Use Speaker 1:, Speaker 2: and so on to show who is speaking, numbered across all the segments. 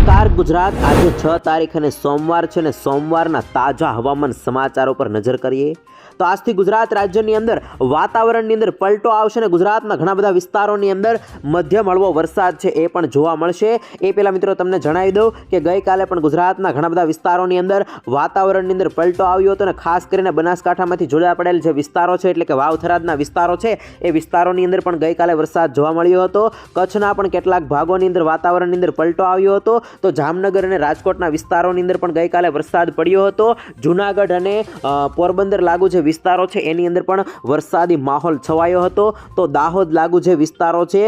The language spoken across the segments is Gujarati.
Speaker 1: નમસ્કાર, ગુજરાત. આજે છ તારીખ અને સોમવાર છે ને સોમવારના તાજા હવામાન સમાચારો પર નજર કરીએ. તો આજથી ગુજરાત રાજ્યની અંદર વાતાવરણની અંદર પલટો આવશે ને ગુજરાતના ઘણા બધા વિસ્તારોની અંદર મધ્યમ હળવો વરસાદ છે એ પણ જોવા મળશે. એ પહેલાં મિત્રો તમને જણાવી દઉં કે ગઈકાલે પણ ગુજરાતના ઘણા બધા વિસ્તારોની અંદર વાતાવરણની અંદર પલટો આવ્યો હતો અને ખાસ કરીને બનાસકાંઠામાંથી જોડા પડેલ જે વિસ્તારો છે, એટલે કે વાવથરાદના વિસ્તારો છે, એ વિસ્તારોની અંદર પણ ગઈકાલે વરસાદ જોવા મળ્યો હતો. કચ્છના પણ કેટલાક ભાગોની અંદર વાતાવરણની અંદર પલટો આવ્યો હતો. તો જામનગર અને રાજકોટના વિસ્તારોની અંદર પણ ગઈકાલે વરસાદ પડ્યો હતો. જુનાગઢ અને પોરબંદર લાગુ જે વિસ્તારો છે એની અંદર પણ વરસાદી માહોલ છવાયો હતો. તો દાહોદ લાગુ જે વિસ્તારો છે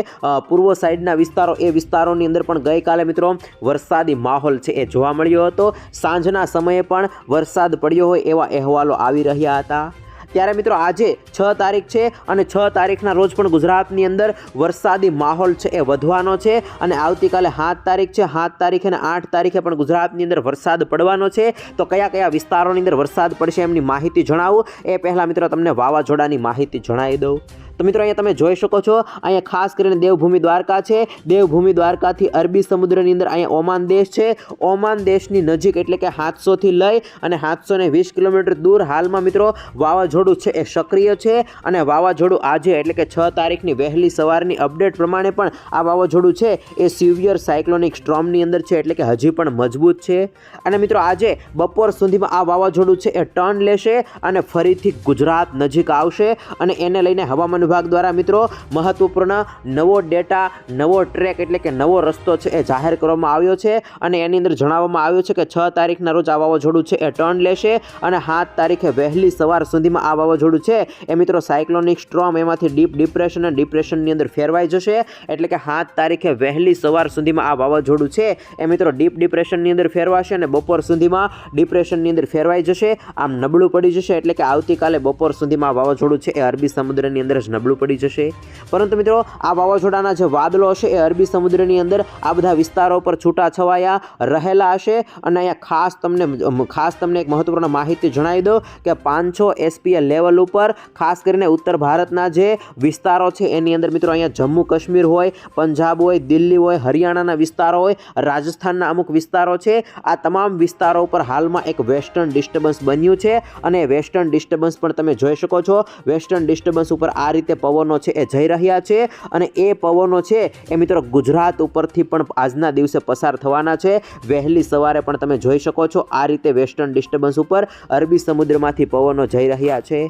Speaker 1: પૂર્વ સાઈડના વિસ્તારો એ વિસ્તારોની અંદર પણ ગઈકાલે મિત્રો વરસાદી માહોલ છે એ જોવા મળ્યો હતો. સાંજના સમયે પણ વરસાદ પડ્યો હોય એવા અહેવાલો આવી રહ્યા હતા. ત્યારે મિત્રો આજે છ તારીખ છે અને છ તારીખના રોજ પણ ગુજરાતની અંદર વરસાદી માહોલ છે એ વધવાનો છે અને આવતીકાલે સાત તારીખ છે. સાત તારીખે અને આઠ તારીખે પણ ગુજરાતની અંદર વરસાદ પડવાનો છે. તો કયા કયા વિસ્તારોની અંદર વરસાદ પડશે એમની માહિતી જણાવું. એ પહેલાં મિત્રો તમને વાવાઝોડાની માહિતી જણાવી દઉં. તો મિત્રો અહીંયા તમે જોઈ શકો છો, અહીંયા ખાસ કરીને દેવભૂમિ દ્વારકા છે. દેવભૂમિ દ્વારકાથી અરબી સમુદ્રની અંદર અહીંયા ઓમાન દેશ છે. ઓમાન દેશની નજીક એટલે કે સાતસોથી લઈ અને સાતસો વીસ કિલોમીટર દૂર હાલમાં મિત્રો વાવાઝોડું છે એ સક્રિય છે અને વાવાઝોડું આજે એટલે કે છ તારીખની વહેલી સવારની અપડેટ પ્રમાણે પણ આ વાવાઝોડું છે એ સિવિયર સાયક્લોનિક સ્ટ્રોમની અંદર છે એટલે કે હજી પણ મજબૂત છે. અને મિત્રો આજે બપોર સુધીમાં આ વાવાઝોડું છે એ ટર્ન લેશે અને ફરીથી ગુજરાત નજીક આવશે અને એને લઈને હવામાન વિભાગ દ્વારા મિત્રો મહત્વપૂર્ણ નવો ડેટા, નવો ટ્રેક એટલે કે નવો રસ્તો છે એ જાહેર કરવામાં આવ્યો છે અને એની અંદર જણાવવામાં આવ્યું છે કે છ તારીખના રોજ આ વાવાઝોડું છે એ ટર્ન લેશે અને સાત તારીખે વહેલી સવાર સુધીમાં આ વાવાઝોડું છે. એ મિત્રો સાયક્લોનિક સ્ટ્રોમ એમાંથી ડીપ ડિપ્રેશન અને ડિપ્રેશનની અંદર ફેરવાઈ જશે એટલે કે સાત તારીખે વહેલી સવાર સુધીમાં આ વાવાઝોડું છે. એ મિત્રો ડીપ ડિપ્રેશનની અંદર ફેરવાશે અને બપોર સુધીમાં ડિપ્રેશનની અંદર ફેરવાઈ જશે. આમ નબળું પડી જશે એટલે કે આવતીકાલે બપોર સુધીમાં વાવાઝોડું છે એ અરબી સમુદ્રની અંદર જ નબળું પડી જશે. પરંતુ મિત્રો, આ વાવાઝોડાના જે વાદળો હશે એ અરબી સમુદ્રની અંદર આ બધા વિસ્તારો પર છૂટા છવાયા રહેલા હશે. અને અહીંયા ખાસ તમને ખાસ તમને એક મહત્વપૂર્ણ માહિતી જણાવી દઉં કે પાંચસો એસપીએ લેવલ ઉપર, ખાસ કરીને ઉત્તર ભારતના જે વિસ્તારો છે, એની અંદર મિત્રો અહીંયા જમ્મુ કાશ્મીર હોય, પંજાબ હોય, દિલ્હી હોય, હરિયાણાના વિસ્તારો હોય, રાજસ્થાનના અમુક વિસ્તારો છે. આ તમામ વિસ્તારો ઉપર હાલમાં એક વેસ્ટર્ન ડિસ્ટર્બન્સ બન્યું છે. અને વેસ્ટર્ન ડિસ્ટર્બન્સ પણ તમે જોઈ શકો છો. વેસ્ટર્ન ડિસ્ટર્બન્સ ઉપર આ રીતે પવનો છે એ જઈ રહ્યા છે અને એ પવનો છે એ મિત્રો ગુજરાત ઉપરથી પણ આજના દિવસે પસાર થવાના છે. વહેલી સવારે પણ તમે જોઈ શકો છો આ રીતે વેસ્ટર્ન ડિસ્ટર્બન્સ ઉપર અરબી સમુદ્રમાંથી પવનો જઈ રહ્યા છે.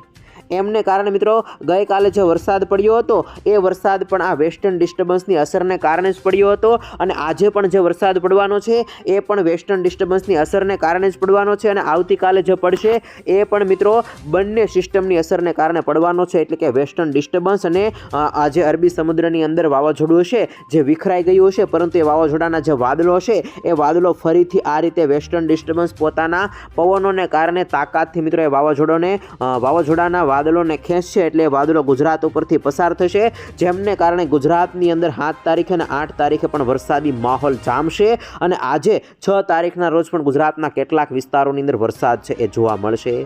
Speaker 1: એમને કારણે મિત્રો ગઈકાલે જે વરસાદ પડ્યો હતો, એ વરસાદ પણ આ વેસ્ટર્ન ડિસ્ટર્બન્સની અસરને કારણે જ પડ્યો હતો અને આજે પણ જે વરસાદ પડવાનો છે, એ પણ વેસ્ટર્ન ડિસ્ટર્બન્સની અસરને કારણે જ પડવાનો છે અને આવતીકાલે જે પડશે, એ પણ મિત્રો બંને સિસ્ટમની અસરને કારણે પડવાનો છે, એટલે કે વેસ્ટર્ન ડિસ્ટર્બન્સ અને આજે અરબી સમુદ્રની અંદર વાવાઝોડું હશે, જે વિખરાઈ ગયું હશે, પરંતુ એ વાવાઝોડાના જે વાદળો હશે, એ વાદળો ફરીથી આ રીતે વેસ્ટર્ન ડિસ્ટર્બન્સ પોતાના પવનોને કારણે તાકાતથી મિત્રો એ વાવાઝોડાના વાવાઝોડાના વાદળોને ખેંચશે એટલે વાદળો ગુજરાત ઉપરથી પસાર થશે. જેમને કારણે ગુજરાતની અંદર સાત તારીખે અને આઠ તારીખે પણ વરસાદી માહોલ જામશે અને આજે છ તારીખના રોજ પણ ગુજરાતના કેટલાક વિસ્તારોની અંદર વરસાદ છે એ જોવા મળશે.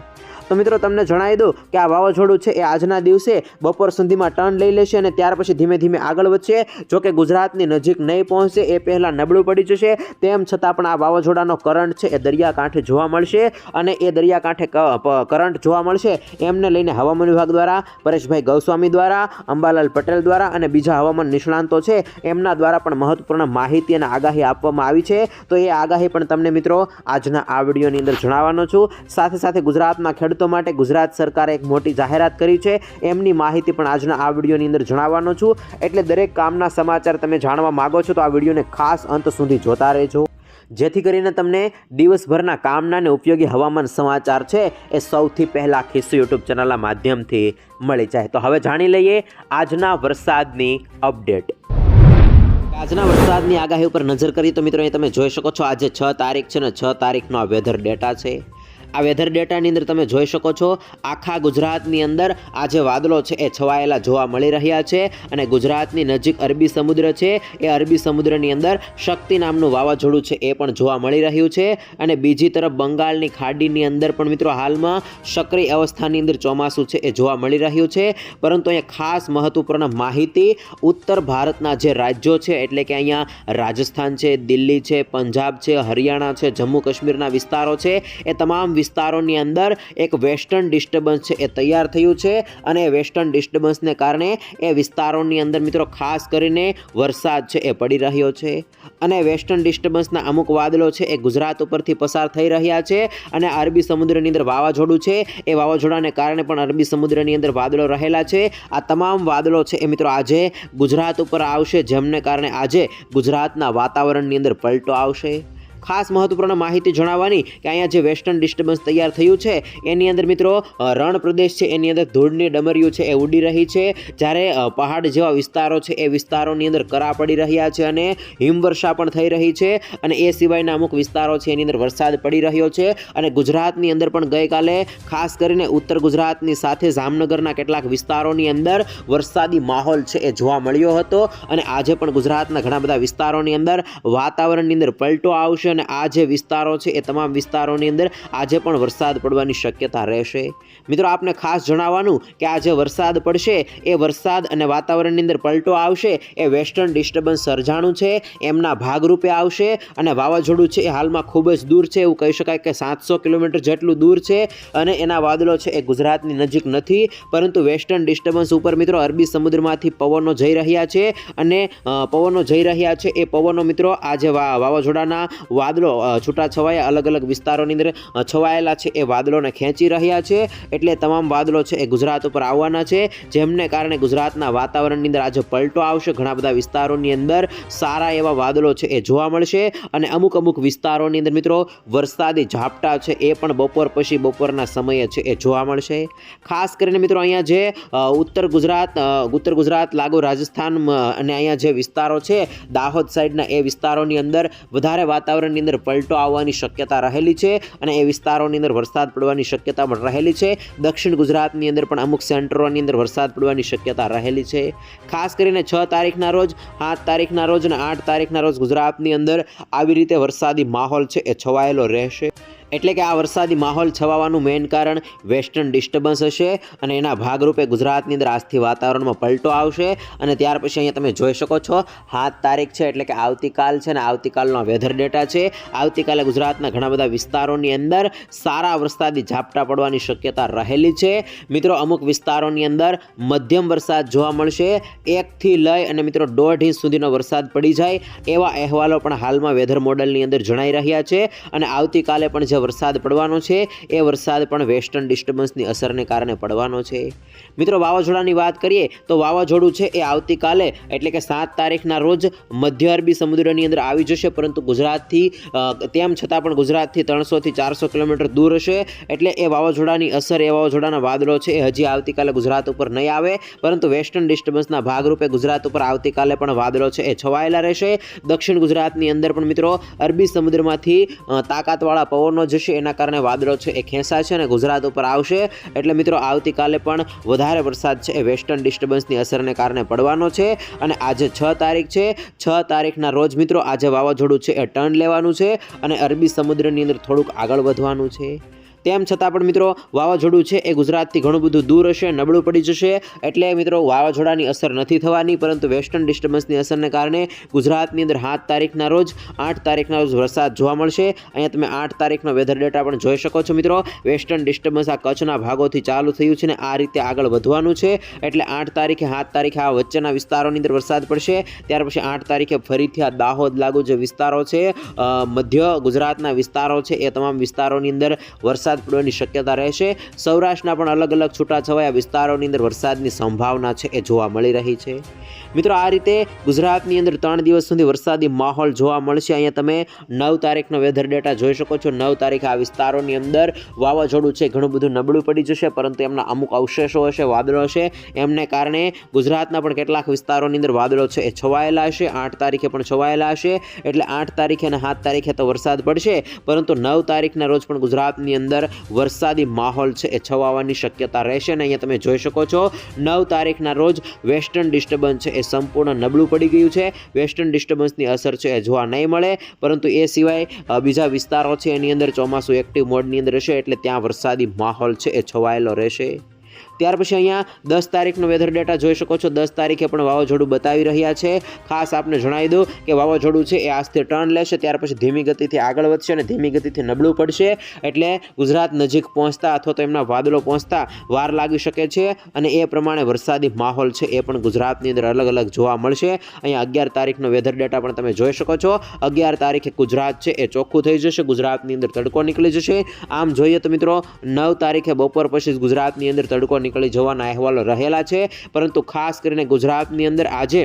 Speaker 1: તો મિત્રો, તમને જણાવી દઉં કે આ વાવાઝોડું છે એ આજના દિવસે બપોર સુધીમાં ટર્ન લઈ લેશે અને ત્યાર પછી ધીમે ધીમે આગળ વધશે. જોકે ગુજરાતની નજીક નહીં પહોંચશે એ પહેલાં નબળું પડી જશે. તેમ છતાં પણ આ વાવાઝોડાનો કરંટ છે એ દરિયાકાંઠે જોવા મળશે અને એ દરિયાકાંઠે કરંટ જોવા મળશે એમને લઈને હવામાન વિભાગ દ્વારા, પરેશભાઈ ગૌસ્વામી દ્વારા, અંબાલાલ પટેલ દ્વારા અને બીજા હવામાન નિષ્ણાંતો છે એમના દ્વારા પણ મહત્વપૂર્ણ માહિતી અને આગાહી આપવામાં આવી છે. તો એ આગાહી પણ તમને મિત્રો આજના આ વિડીયોની અંદર જણાવવાનો છું. સાથે સાથે ગુજરાતમાં ખેડૂતો માટે ગુજરાત સરકારે એક મોટી જાહેરાત કરી છે. એમની માહિતી પણ આજના આ વિડીયોની અંદર જણાવવાનો છું. એટલે દરેક કામના સમાચાર તમે જાણવા માગો છો તો આ વિડીયોને ખાસ અંત સુધી જોતા રહેજો. જેથી કરીને તમને દિવસભરના કામના અને ઉપયોગી હવામાન સમાચાર છે એ સૌથી પહેલાં ખિસ્સુ યુટ્યુબ ચેનલના માધ્યમથી મળી જાય. તો હવે જાણી લઈએ આજના વરસાદની અપડેટ. આજના વરસાદની આગાહી ઉપર નજર કરીએ તો મિત્રો અહીં તમે જોઈ શકો છો આજે છ તારીખ છે ને છ તારીખનો આ વેધર ડેટા છે. આ વેધર ડેટાની અંદર તમે જોઈ શકો છો, આખા ગુજરાતની અંદર આ જે વાદળો છે, એ છવાયેલા જોવા મળી રહ્યા છે અને ગુજરાતની નજીક અરબી સમુદ્ર છે, એ અરબી સમુદ્રની અંદર શક્તિ નામનું વાવાઝોડું છે, એ પણ જોવા મળી રહ્યું છે અને બીજી તરફ બંગાળની ખાડીની અંદર પણ મિત્રો હાલમાં સક્રિય અવસ્થાની અંદર ચોમાસું છે, એ જોવા મળી રહ્યું છે. પરંતુ અહીંયા ખાસ મહત્વપૂર્ણ માહિતી, ઉત્તર ભારતના જે રાજ્યો છે, એટલે કે અહીંયા રાજસ્થાન છે, દિલ્હી છે, પંજાબ છે, હરિયાણા છે, જમ્મુ કાશ્મીરના વિસ્તારો છે, એ તમામ વિસ્તારોની અંદર એક વેસ્ટર્ન ડિસ્ટર્બન્સ છે, એ તૈયાર થયું છે અને વેસ્ટર્ન ડિસ્ટર્બન્સને કારણે એ વિસ્તારોની અંદર મિત્રો ખાસ કરીને વરસાદ છે, એ પડી રહ્યો છે અને વેસ્ટર્ન ડિસ્ટર્બન્સના અમુક વાદળો છે, એ ગુજરાત ઉપરથી પસાર થઈ રહ્યા છે અને અરબી સમુદ્રની અંદર વાવાઝોડું છે, એ વાવાઝોડાને કારણે પણ અરબી સમુદ્રની અંદર વાદળો રહેલા છે. આ તમામ વાદળો છે, એ મિત્રો આજે ગુજરાત ઉપર આવશે, જેમને કારણે આજે ગુજરાતના વાતાવરણની અંદર પલટો આવશે. ખાસ મહત્વપૂર્ણ માહિતી જણાવવાની કે અહીંયા જે વેસ્ટર્ન ડિસ્ટર્બન્સ તૈયાર થયું છે, એની અંદર મિત્રો રણ પ્રદેશ છે, એની અંદર ધૂળની ડમરીઓ છે, એ ઉડી રહી છે. જ્યારે પહાડ જેવા વિસ્તારો છે, એ વિસ્તારોની અંદર કરા પડી રહ્યા છે અને હિમવર્ષા પણ થઈ રહી છે અને એ સિવાયના અમુક વિસ્તારો છે, એની અંદર વરસાદ પડી રહ્યો છે અને ગુજરાતની અંદર પણ ગઈકાલે ખાસ કરીને ઉત્તર ગુજરાતની સાથે જામનગરના કેટલાક વિસ્તારોની અંદર વરસાદી માહોલ છે, એ જોવા મળ્યો હતો અને આજે પણ ગુજરાતના ઘણા બધા વિસ્તારોની અંદર વાતાવરણની અંદર પલટો આવશે અને આ જે વિસ્તારો છે, એ તમામ વિસ્તારોની અંદર આજે પણ વરસાદ પડવાની શક્યતા રહેશે. મિત્રો, આપને ખાસ જણાવવાનું કે આ જે વરસાદ પડશે, એ વરસાદ અને વાતાવરણની અંદર પલટો આવશે, એ વેસ્ટર્ન ડિસ્ટર્બન્સ સર્જાણું છે, એમના ભાગરૂપે આવશે અને વાવાઝોડું છે એ હાલમાં ખૂબ જ દૂર છે, એવું કહી શકાય કે સાતસો કિલોમીટર જેટલું દૂર છે અને એના વાદળો છે એ ગુજરાતની નજીક નથી, પરંતુ વેસ્ટર્ન ડિસ્ટર્બન્સ ઉપર મિત્રો અરબી સમુદ્રમાંથી પવનો જઈ રહ્યા છે અને પવનો જઈ રહ્યા છે, એ પવનો મિત્રો આજે વાવાઝોડાના વાદળો છૂટાછવાયા અલગ અલગ વિસ્તારોની અંદર છવાયેલા છે એ વાદળોને ખેંચી રહ્યા છે. એટલે તમામ વાદળો છે એ ગુજરાત ઉપર આવવાના છે, જેમને કારણે ગુજરાતના વાતાવરણની અંદર આજે પલટો આવશે. ઘણા બધા વિસ્તારોની અંદર સારા એવા વાદળો છે એ જોવા મળશે. અને અમુક અમુક વિસ્તારોની અંદર મિત્રો, વરસાદી ઝાપટા છે એ પણ બપોર પછી બપોરના સમયે છે એ જોવા મળશે. ખાસ કરીને મિત્રો, અહીંયા જે ઉત્તર ગુજરાત ઉત્તર ગુજરાત, લાગુ રાજસ્થાન અને અહીંયા જે વિસ્તારો છે, દાહોદ સાઈડના એ વિસ્તારોની અંદર વધારે વાતાવરણની અંદર પલટો આવવાની શક્યતા રહેલી છે અને એ વિસ્તારોની અંદર વરસાદ પડવાની શક્યતા પણ રહેલી છે. દક્ષિણ ગુજરાતની અંદર પણ અમુક સેન્ટરોની અંદર વરસાદ પડવાની શક્યતા રહેલી છે. ખાસ કરીને છ તારીખના રોજ, સાત તારીખના રોજ અને આઠ તારીખના રોજ ગુજરાતની અંદર આવી રીતે વરસાદી માહોલ છે એ છવાયેલો રહેશે. એટલે કે આ વરસાદી માહોલ છવાવાનું મેઇન કારણ વેસ્ટર્ન ડિસ્ટર્બન્સ હશે અને એના ભાગરૂપે ગુજરાતની અંદર આજથી વાતાવરણમાં પલટો આવશે અને ત્યાર પછી અહીંયા તમે જોઈ શકો છો સાત તારીખ છે એટલે કે આવતીકાલ છે ને આવતીકાલનો વેધર ડેટા છે. આવતીકાલે ગુજરાતના ઘણા બધા વિસ્તારોની અંદર સારા વરસાદી ઝાપટા પડવાની શક્યતા રહેલી છે. મિત્રો, અમુક વિસ્તારોની અંદર મધ્યમ વરસાદ જોવા મળશે. એકથી લઈ અને મિત્રો, દોઢ ઇંચ સુધીનો વરસાદ પડી જાય એવા અહેવાલો પણ હાલમાં વેધર મોડલની અંદર જણાઈ રહ્યા છે. અને આવતીકાલે પણ જે વરસાદ પડવાનો છે, એ વરસાદ પણ વેસ્ટર્ન ડિસ્ટર્બન્સની અસરને કારણે પડવાનો છે. મિત્રો, વાવાઝોડાની વાત કરીએ, તો વાવાઝોડું છે એ આવતીકાલે, એટલે કે સાત તારીખના રોજ મધ્ય અરબી સમુદ્રની અંદર આવી જશે, પરંતુ ગુજરાતથી તેમ છતાં પણ ગુજરાતથી ત્રણસોથી ચારસો કિલોમીટર દૂર હશે. એટલે એ વાવાઝોડાની અસર, એ વાવાઝોડાના વાદળો છે, એ હજી આવતીકાલે ગુજરાત ઉપર નહીં આવે, પરંતુ વેસ્ટર્ન ડિસ્ટર્બન્સના ભાગરૂપે ગુજરાત ઉપર આવતીકાલે પણ વાદળો છે, એ છવાયેલા રહેશે. દક્ષિણ ગુજરાતની અંદર પણ મિત્રો, અરબી સમુદ્રમાંથી તાકાતવાળા પવનો જશે. એના કારણે વાદળો છે એ ખેંચાશે અને ગુજરાત ઉપર આવશે. એટલે મિત્રો, આવતીકાલે પણ વધારે વરસાદ છે એ વેસ્ટર્ન ડિસ્ટર્બન્સની અસરને કારણે પડવાનો છે. અને આજે છ તારીખ છે. છ તારીખના રોજ મિત્રો, આજે વાવાઝોડું છે એ ટર્ન લેવાનું છે અને અરબી સમુદ્રની અંદર થોડુંક આગળ વધવાનું છે. તેમ છતાં પણ મિત્રો, વાવાઝોડું છે એ ગુજરાતથી ઘણું બધું દૂર હશે, નબળું પડી જશે. એટલે મિત્રો, વાવાઝોડાની અસર નથી થવાની, પરંતુ વેસ્ટર્ન ડિસ્ટર્બન્સની અસરને કારણે ગુજરાતની અંદર સાત તારીખના રોજ, આઠ તારીખના રોજ વરસાદ જોવા મળશે. અહીંયા તમે આઠ તારીખનો વેધર ડેટા પણ જોઈ શકો છો મિત્રો. વેસ્ટર્ન ડિસ્ટર્બન્સ આ કચ્છના ભાગોથી ચાલુ થયું છે ને આ રીતે આગળ વધવાનું છે. એટલે આઠ તારીખે સાત તારીખે આ વચ્ચેના વિસ્તારોની અંદર વરસાદ પડશે. ત્યાર પછી આઠ તારીખે ફરીથી આ દાહોદ લાગુ જે વિસ્તારો છે મધ્ય ગુજરાતના વિસ્તારો છે, એ તમામ વિસ્તારોની અંદર વરસાદ પડવાની શક્યતા રહેશે સૌરાષ્ટ્રના પણ અલગ અલગ છૂટાછવાયા વિસ્તારોની અંદર વરસાદની સંભાવના છે એ જોવા મળી રહી છે. મિત્રો, આ રીતે ગુજરાતની અંદર ત્રણ દિવસ સુધી વરસાદી માહોલ જોવા મળશે. અહીંયા તમે નવ તારીખનો વેધર ડેટા જોઈ શકો છો. નવ તારીખે આ વિસ્તારોની અંદર વાવાઝોડું છે, ઘણું બધું નબળું પડી જશે, પરંતુ એમના અમુક અવશેષો હશે, વાદળો હશે. એમને કારણે ગુજરાતના પણ કેટલાક વિસ્તારોની અંદર વાદળો છે એ છવાયેલા હશે. આઠ તારીખે પણ છવાયેલા હશે. એટલે આઠ તારીખે અને સાત તારીખે તો વરસાદ પડશે, પરંતુ નવ તારીખના રોજ પણ ગુજરાતની અંદર વરસાદી માહોલ છે એ છવાવાની શક્યતા રહેશે. અને અહીંયા તમે જોઈ શકો છો, નવ તારીખના રોજ વેસ્ટર્ન ડિસ્ટર્બન્સ છે એ સંપૂર્ણ નબળું પડી ગયું છે. વેસ્ટર્ન ડિસ્ટર્બન્સની અસર છે એ જોવા નહીં મળે. પરંતુ એ સિવાય બીજા વિસ્તારો છે એની અંદર ચોમાસું એક્ટિવ મોડની અંદર રહેશે એટલે ત્યાં વરસાદી માહોલ છે એ છવાયેલો રહેશે. ત્યાર પછી અહીંયા દસ તારીખનો વેધર ડેટા જોઈ શકો છો. દસ તારીખે પણ વાવાઝોડું બતાવી રહ્યા છે. ખાસ આપને જણાવી દઉં કે વાવાઝોડું છે એ આજથી ટર્ન લેશે, ત્યાર પછી ધીમી ગતિથી આગળ વધશે અને ધીમી ગતિથી નબળું પડશે. એટલે ગુજરાત નજીક પહોંચતા અથવા તો એમના વાદળો પહોંચતા વાર લાગી શકે છે અને એ પ્રમાણે વરસાદી માહોલ છે એ પણ ગુજરાતની અંદર અલગ અલગ જોવા મળશે. અહીંયા અગિયાર તારીખનો વેધર ડેટા પણ તમે જોઈ શકો છો. અગિયાર તારીખે ગુજરાત છે એ ચોખ્ખું થઈ જશે, ગુજરાતની અંદર તડકો નીકળી જશે. આમ જોઈએ તો મિત્રો, નવ તારીખે બપોર પછી ગુજરાતની અંદર તડકો નીકળી જવાના અહેવાલો રહેલા છે. પરંતુ ખાસ કરીને ગુજરાતની અંદર આજે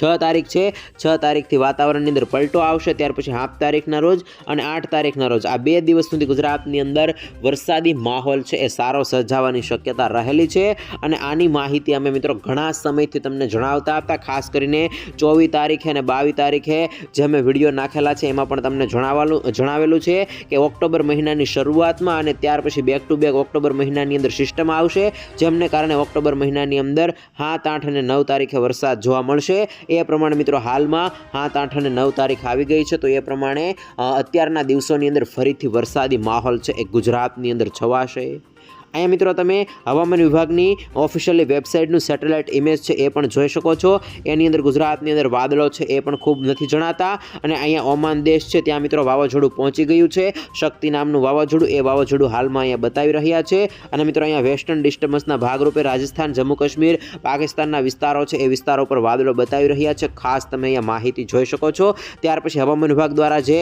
Speaker 1: છ તારીખ છે. છ તારીખથી વાતાવરણની અંદર પલટો આવશે. ત્યાર પછી સાત તારીખના રોજ અને આઠ તારીખના રોજ. આ બે દિવસ સુધી ગુજરાતની અંદર વરસાદી માહોલ છે એ સારો સર્જાવાની શક્યતા રહેલી છે. અને આની માહિતી અમે મિત્રો ઘણા સમયથી તમને જણાવતા હતા. ખાસ કરીને ચોવીસ તારીખે અને બાવીસ તારીખે જે અમે વીડિયો નાખેલા છે એમાં પણ તમને જણાવવાનું જણાવેલું છે કે ઓક્ટોબર મહિનાની શરૂઆતમાં અને ત્યાર પછી બેક ટુ બેક ઓક્ટોબર મહિનાની અંદર સિસ્ટમ આવશે. જેમને કારણે ઓક્ટોબર મહિનાની અંદર સાત, આઠ અને નવ તારીખે વરસાદ જોવા મળશે. એ પ્રમાણે મિત્રો હાલમાં સાત, આઠ અને નવ તારીખ આવી ગઈ છે. તો એ પ્રમાણે અત્યારના દિવસોની અંદર ફરીથી વરસાદી માહોલ છે. એ ગુજરાતની અંદર છવાશે. અહીંયા મિત્રો તમે હવામાન વિભાગની ઓફિશિયલી વેબસાઇટનું સેટેલાઇટ ઇમેજ છે એ પણ જોઈ શકો છો. એની અંદર ગુજરાતની અંદર વાદળો છે એ પણ ખૂબ નથી જણાતા. અને અહીંયા ઓમાન દેશ છે, ત્યાં મિત્રો વાવાઝોડું પહોંચી ગયું છે. શક્તિ નામનું વાવાઝોડું એ વાવાઝોડું હાલમાં અહીંયા બતાવી રહ્યા છે. અને મિત્રો અહીંયા વેસ્ટર્ન ડિસ્ટર્બન્સના ભાગરૂપે રાજસ્થાન, જમ્મુ કાશ્મીર, પાકિસ્તાનના વિસ્તારો છે એ વિસ્તારો પર વાદળો બતાવી રહ્યા છે. ખાસ તમે અહીંયા માહિતી જોઈ શકો છો. ત્યાર પછી હવામાન વિભાગ દ્વારા જે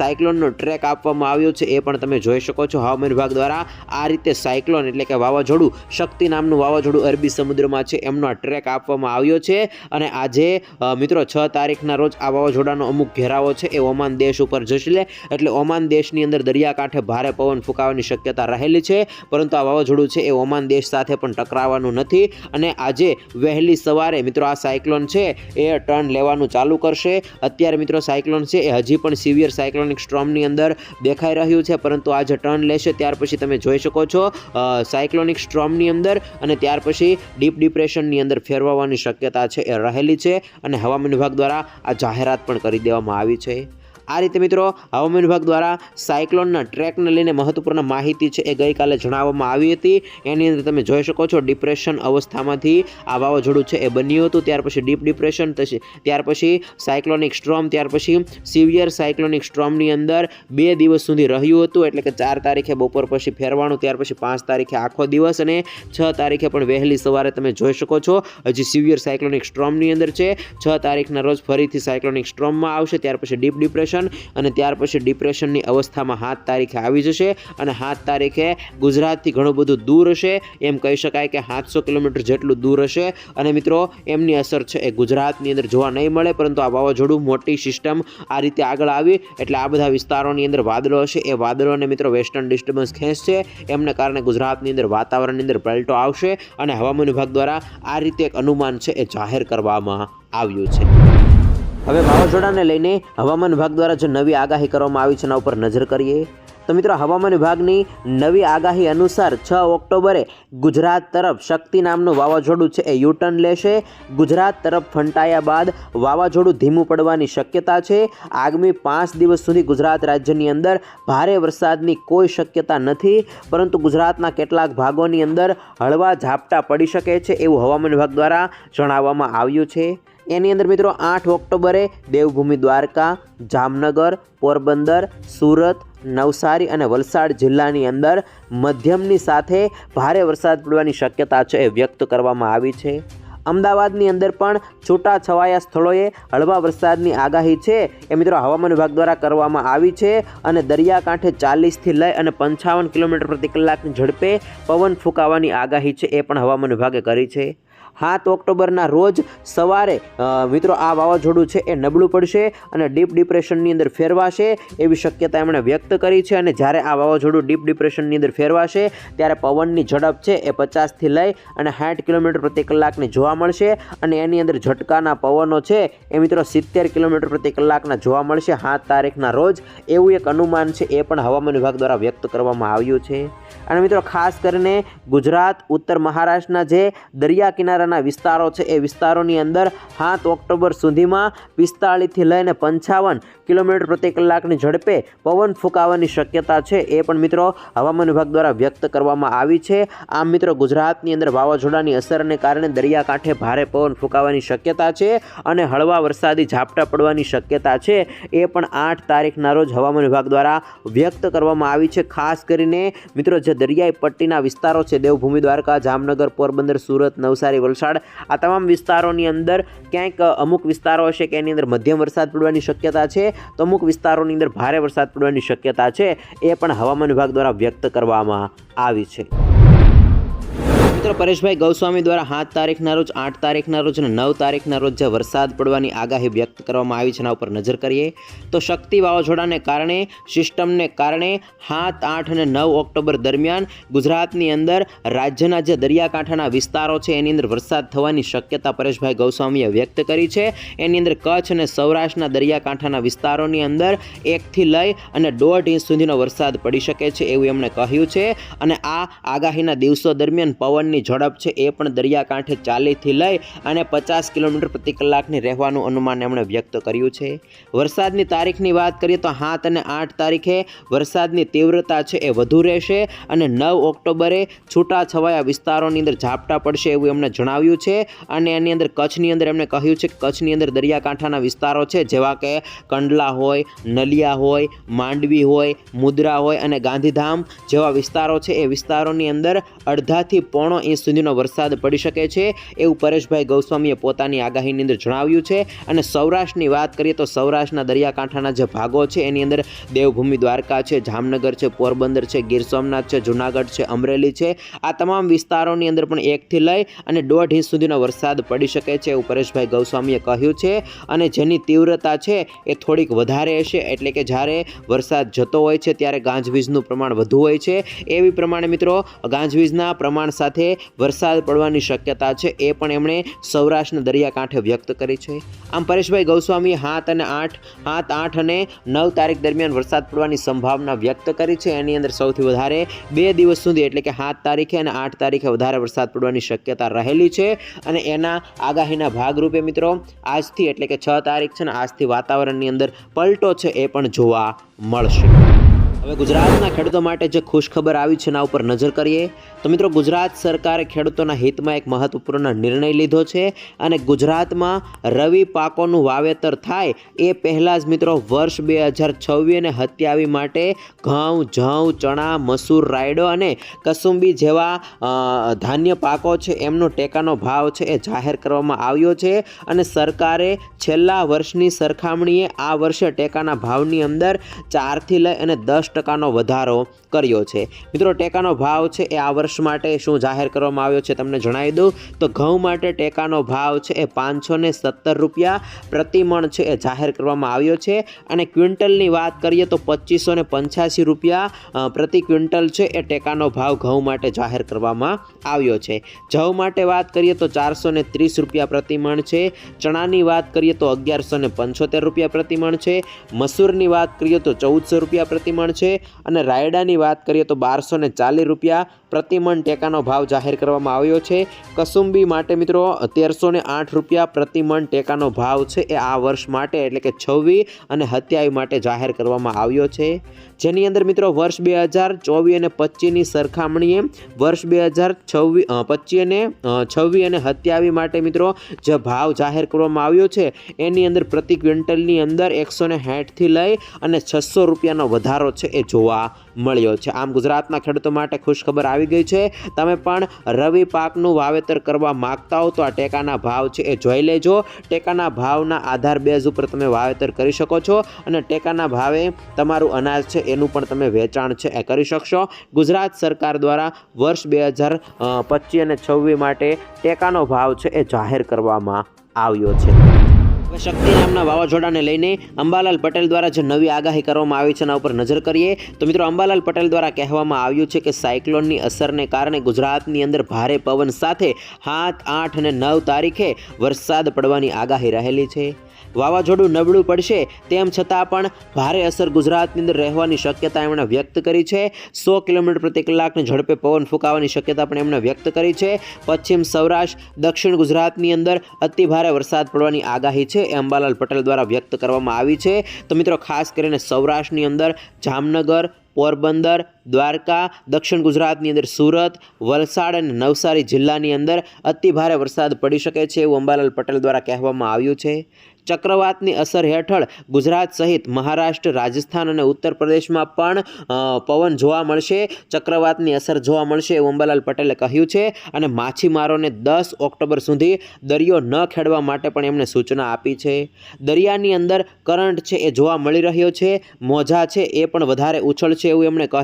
Speaker 1: સાયક્લોનનો ટ્રેક આપવામાં આવ્યો છે એ પણ તમે જોઈ શકો છો. હવામાન વિભાગ દ્વારા આ રીતે સાયક્લોન એટલે કે વાવાઝોડું શક્તિ નામનું વાવાઝોડું અરબી સમુદ્રમાં છે. એમનો ટ્રેક આપવામાં આવ્યો છે અને આજે મિત્રો, છ તારીખના રોજ આ વાવાઝોડાનો અમુક ઘેરાવો છે. એ ઓમાન દેશ ઉપર જશે એટલે ઓમાન દેશની અંદર દરિયાકાંઠે ભારે પવન ફૂંકાવાની શક્યતા રહેલી છે. પરંતુ આ વાવાઝોડું છે એ ઓમાન દેશ સાથે પણ ટકરાવવાનું નથી. અને આજે વહેલી સવારે, મિત્રો, આ સાયક્લોન છે એ ટર્ન લેવાનું ચાલુ કરશે. અત્યારે, મિત્રો, સાયક્લોન છે એ હજી પણ સિવિયર સાયક્લોનિક સ્ટ્રોમની અંદર દેખાઈ રહ્યું છે. પરંતુ આજે ટર્ન લેશે. ત્યાર પછી તમે જોઈ શકો છો સાયક્લોનિક સ્ટ્રોમની અંદર અને ત્યાર પછી ડીપ ડિપ્રેશનની અંદર ફેરવવાની શક્યતા છે, એ રહેલી છે અને હવામાન વિભાગ દ્વારા આ જાહેરાત પણ કરી દેવામાં આવી છે. આ રીતે મિત્રો, હવામાન વિભાગ દ્વારા સાયક્લોનના ટ્રેકને લઈને મહત્વપૂર્ણ માહિતી છે એ ગઈકાલે જણાવવામાં આવી હતી. એની અંદર તમે જોઈ શકો છો, ડિપ્રેશન અવસ્થામાંથી આ વાવાઝોડું છે એ બન્યું હતું. ત્યાર પછી ડીપ ડિપ્રેશન થશે ત્યાર પછી સાયક્લોનિક સ્ટ્રોમ, ત્યાર પછી સિવિયર સાયક્લોનિક સ્ટ્રોમની અંદર બે દિવસ સુધી રહ્યું હતું. એટલે કે ચાર તારીખે બપોર પછી ફેરવાનું, ત્યાર પછી પાંચ તારીખે આખો દિવસ અને છ તારીખે પણ વહેલી સવારે તમે જોઈ શકો છો. હજી સિવિયર સાયક્લોનિક સ્ટ્રોમની અંદર છે. છ તારીખના રોજ ફરીથી સાયક્લોનિક સ્ટ્રોમમાં આવશે. ત્યાર પછી ડીપ ડિપ્રેશન અને ત્યાર પછી ડિપ્રેશનની અવસ્થામાં સાત તારીખે આવી જશે અને સાત તારીખે ગુજરાતથી ઘણું બધું દૂર હશે. એમ કહી શકાય કે સાતસો કિલોમીટર જેટલું દૂર હશે. અને મિત્રો, એમની અસર છે એ ગુજરાતની અંદર જોવા નહીં મળે, પરંતુ આ વાવાઝોડું મોટી સિસ્ટમ આ રીતે આગળ આવી. એટલે આ બધા વિસ્તારોની અંદર વાદળો હશે. એ વાદળોને મિત્રો વેસ્ટર્ન ડિસ્ટર્બન્સ ખેંચશે. એમને કારણે ગુજરાતની અંદર વાતાવરણની અંદર પલટો આવશે. અને હવામાન વિભાગ દ્વારા આ રીતે એક અનુમાન છે એ જાહેર કરવામાં આવ્યું છે. હવે વાવાઝોડાને લઈને હવામાન વિભાગ દ્વારા જે નવી આગાહી કરવામાં આવી છે એના ઉપર નજર કરીએ. તો મિત્રો, હવામાન વિભાગની નવી આગાહી અનુસાર છ ઓક્ટોબરે ગુજરાત તરફ શક્તિ નામનું વાવાઝોડું છે એ યુટર્ન લેશે. ગુજરાત તરફ ફંટાયા બાદ વાવાઝોડું ધીમું પડવાની શક્યતા છે. આગામી પાંચ દિવસ સુધી ગુજરાત રાજ્યની અંદર ભારે વરસાદની કોઈ શક્યતા નથી, પરંતુ ગુજરાતના કેટલાક ભાગોની અંદર હળવા ઝાપટા પડી શકે છે એવું હવામાન વિભાગ દ્વારા જણાવવામાં આવ્યું છે. એની અંદર મિત્રો આઠ ઓક્ટોબરે દેવભૂમિ દ્વારકા, જામનગર, પોરબંદર, સુરત, નવસારી અને વલસાડ જિલ્લાની અંદર મધ્યમની સાથે ભારે વરસાદ પડવાની શક્યતા છે એ વ્યક્ત કરવામાં આવી છે. અમદાવાદની અંદર પણ છૂટા છવાયા સ્થળોએ હળવા વરસાદની આગાહી છે એ મિત્રો હવામાન વિભાગ દ્વારા કરવામાં આવી છે અને દરિયાકાંઠે ચાલીસથી લઈ અને પંચાવન કિલોમીટર પ્રતિ કલાકની ઝડપે પવન ફૂંકાવાની આગાહી છે એ પણ હવામાન વિભાગે કરી છે. સાત ઓક્ટોબરના રોજ સવારે મિત્રો આ વાવાઝોડું છે એ નબળું પડશે અને ડીપ ડિપ્રેશનની અંદર ફેરવાશે એવી શક્યતા એમણે વ્યક્ત કરી છે અને જ્યારે આ વાવાઝોડું ડીપ ડિપ્રેશનની અંદર ફેરવાશે ત્યારે પવનની ઝડપ છે એ પચાસથી લઈ અને સાઠ કિલોમીટર પ્રતિ કલાકની જોવા મળશે અને એની અંદર ઝટકાના પવનો છે એ મિત્રો સિત્તેર કિલોમીટર પ્રતિ કલાકના જોવા મળશે. સાત તારીખના રોજ એવું એક અનુમાન છે એ પણ હવામાન વિભાગ દ્વારા વ્યક્ત કરવામાં આવ્યું છે. અને મિત્રો ખાસ કરીને ગુજરાત, ઉત્તર મહારાષ્ટ્રના જે દરિયા કિનારાના વિસ્તારો છે. એ વિસ્તારોની અંદર સાત ઓક્ટોબર સુધીમાં પિસ્તાળીસથી લઈને પંચાવન કિલોમીટર પ્રતિ કલાકની ઝડપે પવન ફૂંકાવાની શક્યતા છે. એ પણ મિત્રો હવામાન વિભાગ દ્વારા વ્યક્ત કરવામાં આવી છે. આમ મિત્રો ગુજરાતની અંદર વાવાઝોડાની અસરને કારણે દરિયાકાંઠે ભારે પવન ફૂંકાવાની શક્યતા છે અને હળવા વરસાદી ઝાપટા પડવાની શક્યતા છે. એ પણ આઠ તારીખના રોજ હવામાન વિભાગ દ્વારા વ્યક્ત કરવામાં આવી છે. ખાસ કરીને મિત્રો જે દરિયાઈ પટ્ટીના વિસ્તારો છે, દેવભૂમિ દ્વારકા, જામનગર, પોરબંદર, સુરત, નવસારી વલસાડ. આ તમામ વિસ્તારોની અંદર ક્યાંક અમુક વિસ્તારો હશે કે એની અંદર મધ્યમ વરસાદ પડવાની શક્યતા છે, તો અમુક વિસ્તારોની અંદર ભારે વરસાદ પડવાની શક્યતા છે, એ પણ હવામાન વિભાગ દ્વારા વ્યક્ત કરવામાં આવી છે. મિત્રો પરેશભાઈ ગૌસ્વામી દ્વારા સાત તારીખના રોજ, આઠ તારીખના રોજ અને નવ તારીખના રોજ જે વરસાદ પડવાની આગાહી વ્યક્ત કરવામાં આવી છે એના ઉપર નજર કરીએ, તો શક્તિ વાવાઝોડાને કારણે, સિસ્ટમને કારણે સાત, આઠ અને નવ ઓક્ટોબર દરમિયાન ગુજરાતની અંદર રાજ્યના જે દરિયાકાંઠાના વિસ્તારો છે એની અંદર વરસાદ થવાની શક્યતા પરેશભાઈ ગૌસ્વામીએ વ્યક્ત કરી છે. એની અંદર કચ્છ અને સૌરાષ્ટ્રના દરિયાકાંઠાના વિસ્તારોની અંદર એકથી લઈ અને દોઢ ઇંચ સુધીનો વરસાદ પડી શકે છે એવું એમણે કહ્યું છે. અને આ આગાહીના દિવસો દરમિયાન પવનની ઝડપ છે એ પણ દરિયાકાંઠે ચાલીસથી લઈ અને પચાસ કિલોમીટર પ્રતિ કલાકની રહેવાનું અનુમાન એમણે વ્યક્ત કર્યું છે. વરસાદની તારીખની વાત કરીએ તો સાત અને આઠ તારીખે વરસાદની તીવ્રતા છે એ વધુ રહેશે અને નવ ઓક્ટોબરે છૂટાછવાયા વિસ્તારોની અંદર ઝાપટા પડશે એવું એમણે જણાવ્યું છે અને એની અંદર કચ્છની અંદર એમણે કહ્યું છે કે કચ્છની અંદર દરિયાકાંઠાના વિસ્તારો છે જેવા કે કંડલા હોય, નલિયા હોય, માંડવી હોય, મુદ્રા હોય અને ગાંધીધામ જેવા વિસ્તારો છે. એ વિસ્તારોની અંદર અડધાથી પોણો ઇંચ સુધીનો વરસાદ પડી શકે છે એવું પરેશભાઈ ગૌસ્વામીએ પોતાની આગાહીની અંદર જણાવ્યું છે. અને સૌરાષ્ટ્રની વાત કરીએ તો સૌરાષ્ટ્રના દરિયાકાંઠાના જે ભાગો છે એની અંદર દેવભૂમિ દ્વારકા છે, જામનગર છે, પોરબંદર છે, ગીર સોમનાથ છે, જુનાગઢ છે, અમરેલી છે. આ તમામ વિસ્તારોની અંદર પણ એકથી લઈ અને દોઢ ઇંચ સુધીનો વરસાદ પડી શકે છે એવું પરેશભાઈ ગૌસ્વામીએ કહ્યું છે. અને જેની તીવ્રતા છે એ થોડીક વધારે હશે એટલે કે જ્યારે વરસાદ જતો હોય છે ત્યારે ગાંજવીજનું પ્રમાણ વધુ હોય છે. એવી પ્રમાણે મિત્રો, ગાંજવીજના પ્રમાણ સાથે વરસાદ પડવાની શક્યતા છે એ પણ એમણે સૌરાષ્ટ્રના દરિયાકાંઠે વ્યક્ત કરી છે. આમ પરેશભાઈ ગૌસ્વામીએ સાત અને આઠ સાત આઠ અને નવ તારીખ દરમિયાન વરસાદ પડવાની સંભાવના વ્યક્ત કરી છે. એની અંદર સૌથી વધારે બે દિવસ સુધી, એટલે કે સાત તારીખે અને આઠ તારીખે વધારે વરસાદ પડવાની શક્યતા રહેલી છે. અને એના આગાહીના ભાગરૂપે મિત્રો, આજથી એટલે કે છ તારીખ છે ને, આજથી વાતાવરણની અંદર પલટો છે એ પણ જોવા મળશે. હવે ગુજરાતના ખેડૂતો માટે જે ખુશખબર આવી છે, એના ઉપર નજર કરીએ. તો મિત્રો ગુજરાત સરકારે ખેડૂતોના હિતમાં એક મહત્વપૂર્ણ નિર્ણય લીધો છે અને ગુજરાતમાં રવિ પાકોનું વાવેતર થાય એ પહેલાં જ મિત્રો વર્ષ બે હજાર છવ્વીસ અને સત્યાવીસ માટે ઘઉં જવ ચણા, મસૂર, રાયડો અને કસુંબી જેવા ધાન્ય પાકો છે એમનો ટેકાનો ભાવ છે એ જાહેર કરવામાં આવ્યો છે અને સરકારે છેલ્લા વર્ષની સરખામણીએ આ વર્ષે ટેકાના ભાવની અંદર ચારથી લઈ અને દસ ટકાનો વધારો કર્યો છે. મિત્રો ટેકાનો ભાવ છે એ આ વર્ષ માટે શું જાહેર કરવામાં આવ્યો છે તમને જણાવી દઉં. તો ઘઉં માટે ટેકાનો ભાવ છે એ પાંચસો સત્તર રૂપિયા. પ્રતિમણ છે એ જાહેર કરવામાં આવ્યો છે. અને ક્વિન્ટલની વાત કરીએ તો પચીસો પંચ્યાસી રૂપિયા પ્રતિ ક્વિન્ટલ છે એ ટેકાનો ભાવ ઘઉં માટે જાહેર કરવામાં આવ્યો છે. જવ માટે વાત કરીએ તો ચારસો ત્રીસ રૂપિયા પ્રતિમણ છે. ચણાની વાત કરીએ તો અગિયારસો પંચોતેર રૂપિયા પ્રતિમણ છે. મસૂરની વાત કરીએ તો ચૌદસો રૂપિયા પ્રતિમણ છે. અને રાયડાની વાત કરીએ તો બારસો ચાલીસ રૂપિયા પ્રતિમણ ટેકાનો ભાવ જાહેર કરવામાં આવ્યો છે. કસુંબી માટે મિત્રો તેરસો આઠ રૂપિયા પ્રતિમણ ટેકાનો ભાવ છે એ આ વર્ષ માટે એટલે કે છવ્વીસ અને હત્યાવી માટે જાહેર કરવામાં આવ્યો છે. જેની અંદર મિત્રો વર્ષ બે હજાર ચોવીસ અને પચીસની સરખામણીએ વર્ષ બે હજાર છવ્વીસ પચીસ અને છવ્વીસ અને હત્યાવી માટે મિત્રો જે ભાવ જાહેર કરવામાં આવ્યો છે એની અંદર પ્રતિ ક્વિન્ટલની અંદર એકસો ને સાઠથી લઈ અને છસો રૂપિયાનો વધારો છે એ જોવા મળ્યો છે. આમ ગુજરાતના ખેડૂતો માટે ખુશખબર આવી ગઈ છે. તમે પણ રવિ પાકનું વાવેતર કરવા માગતા હો તો આ ટેકાના ભાવ છે એ જોઈ લેજો. ટેકાના ભાવના આધાર બેઝ ઉપર તમે વાવેતર કરી શકો છો અને ટેકાના ભાવે તમારું અનાજ છે એનું પણ તમે વેચાણ છે એ કરી શકશો. ગુજરાત સરકાર દ્વારા વર્ષ બે હજાર પચીસ અને છવ્વીસ માટે ટેકાનો ભાવ છે એ જાહેર કરવામાં આવ્યો છે. હવે શક્તિ નામના વાવાઝોડાને લઈને અંબાલાલ પટેલ દ્વારા જે નવી આગાહી કરવામાં આવી છે એના ઉપર નજર કરીએ તો મિત્રો અંબાલાલ પટેલ દ્વારા કહેવામાં આવ્યું છે કે સાયક્લોનની અસરને કારણે ગુજરાતની અંદર ભારે પવન સાથે સાત આઠ અને નવ તારીખે વરસાદ પડવાની આગાહી રહેલી છે. વાવાઝોડું નબળું પડશે, તેમ છતાં પણ ભારે અસર ગુજરાતની અંદર રહેવાની શક્યતા એમણે વ્યક્ત કરી છે. સો કિલોમીટર પ્રતિ કલાકની ઝડપે પવન ફૂંકાવાની શક્યતા પણ એમણે વ્યક્ત કરી છે. પશ્ચિમ સૌરાષ્ટ્ર, દક્ષિણ ગુજરાતની અંદર અતિ ભારે વરસાદ પડવાની આગાહી છે એ અંબાલાલ પટેલ દ્વારા વ્યક્ત કરવામાં આવી છે. તો મિત્રો, ખાસ કરીને સૌરાષ્ટ્રની અંદર જામનગર, પોરબંદર, દ્વારકા, દક્ષિણ ગુજરાતની અંદર સુરત, વલસાડ અને નવસારી જિલ્લાની અંદર અતિ ભારે વરસાદ પડી શકે છે એવું અંબાલાલ પટેલ દ્વારા કહેવામાં આવ્યું છે. ચક્રવાતની અસર હેઠળ ગુજરાત સહિત મહારાષ્ટ્ર, રાજસ્થાન અને ઉત્તર પ્રદેશમાં પણ પવન જોવા મળશે. ચક્રવાતની અસર જોવા મળશે એવું અંબાલાલ પટેલે કહ્યું છે અને માછીમારોને દસ ઓક્ટોબર સુધી દરિયો ન ખેડવા માટે પણ એમણે સૂચના આપી છે. દરિયાની અંદર કરંટ છે એ જોવા મળી રહ્યો છે. મોજા છે એ પણ વધારે ઉછળશે એવું એમણે કહ્યું